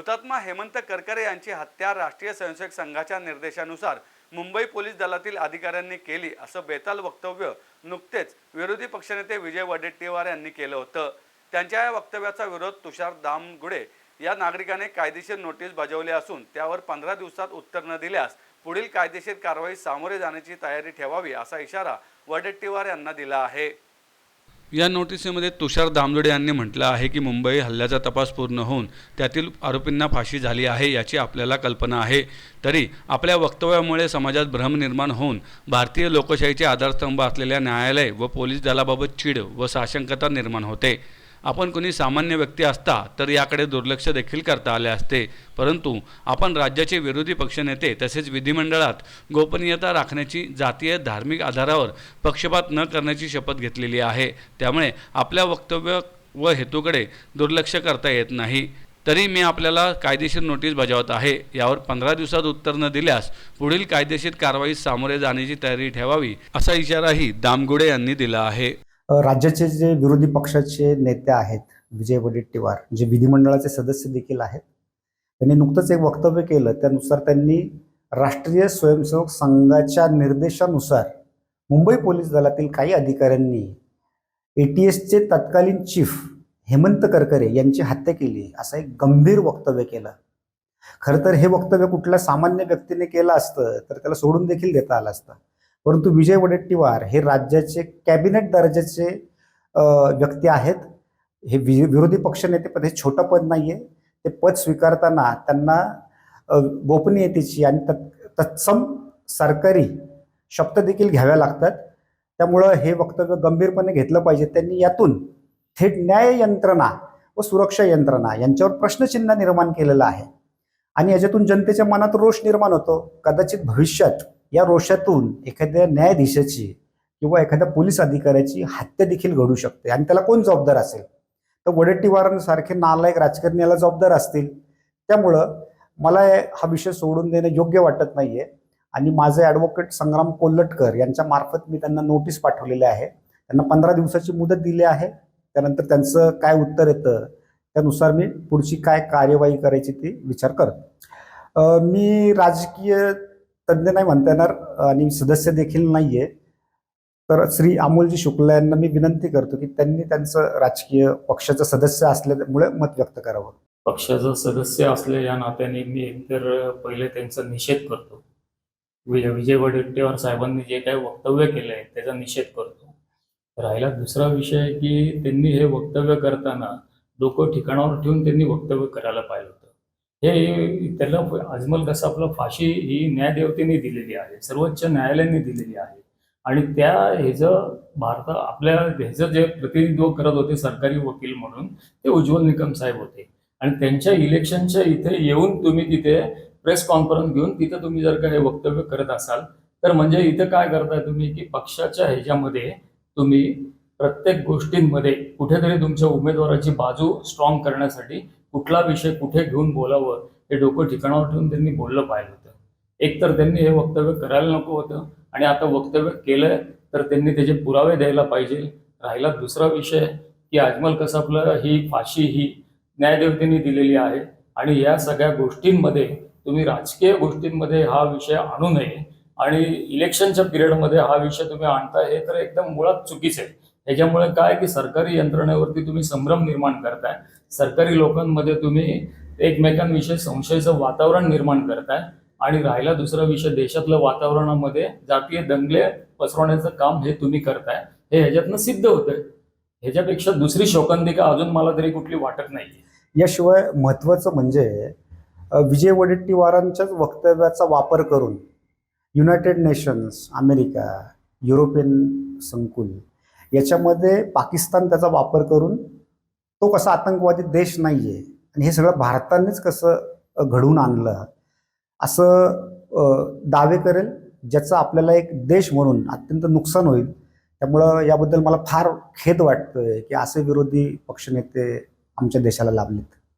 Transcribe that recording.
हुतात्मा हेमंत करकरे यांची हत्या राष्ट्रीय स्वयंसेवक संघाच्या निर्देशानुसार मुंबई पोलीस दलातील अधिकाऱ्यांनी केली असं बेताल वक्तव्य नुकतेच विरोधी पक्षनेते विजय वडेट्टीवार यांनी केलं होतं. त्यांच्या या वक्तव्याचा विरोध तुषार दामगुडे या नागरिकाने कायदेशीर नोटीस बजावली असून त्यावर पंधरा दिवसात उत्तर न दिल्यास पुढील कायदेशीर कारवाई सामोरे जाण्याची तयारी ठेवावी असा इशारा वडेट्टीवार यांना दिला आहे. या नोटिसीमध्ये तुषार दामदोडे यांनी म्हटलं आहे की मुंबई हल्ल्याचा तपास पूर्ण होऊन त्यातील आरोपींना फाशी झाली आहे याची आपल्याला कल्पना आहे. तरी आपल्या वक्तव्यामुळे समाजात भ्रम निर्माण होऊन भारतीय लोकशाहीचे आधारस्तंभ असलेल्या न्यायालय व पोलीस दलाबाबत चीड व साशंकता निर्माण होते. आपण कोणी सामान्य व्यक्ती असता तर याकडे दुर्लक्ष देखील करता आले असते. परंतु आपण राज्याचे विरोधी पक्षनेते तसेच विधिमंडळात गोपनीयता राखण्याची जातीय धार्मिक आधारावर पक्षपात न करण्याची शपथ घेतलेली आहे. त्यामुळे आपल्या वक्तव्य व हेतूकडे दुर्लक्ष करता येत नाही. तरी मी आपल्याला कायदेशीर नोटीस बजावत आहे. यावर पंधरा दिवसात उत्तर न दिल्यास पुढील कायदेशीर कारवाई सामोरे जाण्याची तयारी ठेवावी असा इशाराही दामगुडे यांनी दिला आहे. राज्याचे जे विरोधी पक्षाचे नेते आहेत विजय वडेट्टीवार जे विधिमंडळाचे सदस्य देखील आहेत त्यांनी नुकतंच एक वक्तव्य केलं. त्यानुसार त्यांनी राष्ट्रीय स्वयंसेवक संघाच्या निर्देशानुसार मुंबई पोलीस दलातील काही अधिकाऱ्यांनी ए टी एसचे तत्कालीन चीफ हेमंत करकरे यांची हत्या केली असं एक गंभीर वक्तव्य केलं. खरं तर हे वक्तव्य कुठल्या सामान्य व्यक्तीने केलं असतं तर त्याला सोडून देखील देता आलं असतं. परंतु विजय वडेट्टीवार हे राज्याचे कॅबिनेट दर्जाचे व्यक्ती आहेत. हे वि विरोधी पक्षनेतेपद हे छोटं पद नाही आहे ते पद स्वीकारताना त्यांना गोपनीयतेची आणि तत् तत्सम सरकारी शब्द देखील घ्याव्या लागतात. त्यामुळं हे वक्तव्य गंभीरपणे घेतलं पाहिजे. त्यांनी यातून थेट न्याय यंत्रणा व सुरक्षा यंत्रणा यांच्यावर प्रश्नचिन्ह निर्माण केलेलं आहे. आणि याच्यातून जनतेच्या मनात रोष निर्माण होतो. कदाचित भविष्यात या रोषातून एखाद्या न्यायाधीशाची किंवा एखाद्या पोलीस अधिकाऱ्याची हत्या देखील घडू शकते. आणि त्याला कोण जबाबदार असेल? तर वडेट्टीवारांसारखे नालायक राजकारणी याला जबाबदार असतील. त्यामुळं मला हा विषय सोडून देणं योग्य वाटत नाहीये. आणि माझे ॲडव्होकेट संग्राम कोल्हटकर यांच्या मार्फत मी त्यांना नोटीस पाठवलेली आहे. त्यांना पंधरा दिवसाची मुदत दिली आहे. त्यानंतर त्यांचं काय उत्तर येतं त्यानुसार मी पुढची काय कार्यवाही करायची ती विचार करतो. मी राजकीय तज्ज्ञ नाही म्हणता येणार आणि सदस्य देखील नाहीये. तर श्री अमोलजी शुक्ला यांना मी विनंती करतो की त्यांनी त्यांचं राजकीय पक्षाचं सदस्य असल्यामुळे मत व्यक्त करावं. पक्षाचं सदस्य असल्या या नात्याने मी एकतर पहिले त्यांचा निषेध करतो. विजय विजय वडेट्टीवार साहेबांनी जे काही वक्तव्य केलं आहे त्याचा निषेध करतो. राहिला दुसरा विषय की त्यांनी हे वक्तव्य करताना डोकं ठिकाणावर ठेवून त्यांनी वक्तव्य करायला पाहिजे होतं. हे त्याला अजमल कसाबला फाशी ही न्यायदेवतेने दिलेली आहे सर्वोच्च न्यायालयाने दिलेली आहे. आणि त्या ह्याचं भारत आपल्या ह्याचं जे प्रतिनिधित्व करत होते सरकारी वकील म्हणून ते उज्ज्वल निकम साहेब होते. आणि त्यांच्या इलेक्शनच्या इथे येऊन तुम्ही तिथे प्रेस कॉन्फरन्स घेऊन तिथे तुम्ही जर का हे वक्तव्य करत असाल तर म्हणजे इथं काय करताय तुम्ही की पक्षाच्या ह्याच्यामध्ये तुम्ही प्रत्येक गोष्टींमध्ये कुठेतरी तुमच्या उमेदवाराची बाजू स्ट्रॉंग करण्यासाठी कुठला विषय कुठे घेऊन बोलावं हे डोकं ठिकाणावर ठेवून त्यांनी बोललं पाहिजे होतं. एकतर त्यांनी हे वक्तव्य करायला नको होतं आणि आता वक्तव्य केलंय तर त्यांनी त्याचे पुरावे द्यायला पाहिजे. राहिला दुसरा विषय की अजमल कसाबला ही फाशी ही न्यायदेवतेने दिलेली आहे आणि या सगळ्या गोष्टींमध्ये तुम्ही राजकीय गोष्टींमध्ये हा विषय आणू नये आणि इलेक्शनच्या पिरियडमध्ये हा विषय तुम्ही आणता हे तर एकदम मुळात चुकीचं आहे. ह्याच्यामुळे काय की सरकारी यंत्रणेवरती तुम्ही संभ्रम निर्माण करताय. सरकारी लोकांमध्ये तुम्ही एकमेकांविषयी संशयाचं वातावरण निर्माण करताय. आणि राहिला दुसरा विषय देशातल्या वातावरणामध्ये जातीय दंगले पसरवण्याचं काम हे तुम्ही करताय. हे ह्याच्यातनं सिद्ध होतंय. ह्याच्यापेक्षा दुसरी शोकांतिका अजून मला तरी कुठली वाटत नाही. याशिवाय महत्त्वाचं म्हणजे विजय वडेट्टीवारांच्याच वक्तव्याचा वापर करून युनायटेड नेशन्स अमेरिका युरोपियन संकुल याच्यामध्ये पाकिस्तान त्याचा वापर करून तो कसा आतंकवादी देश नाही आहे आणि हे सगळं भारतानेच कसं घडवून आणलं. असं दावे करेल ज्याचं आपल्याला एक देश म्हणून अत्यंत नुकसान होईल. त्यामुळं याबद्दल मला फार खेद वाटतोय की असे विरोधी पक्षनेते आमच्या देशाला लाभलेत.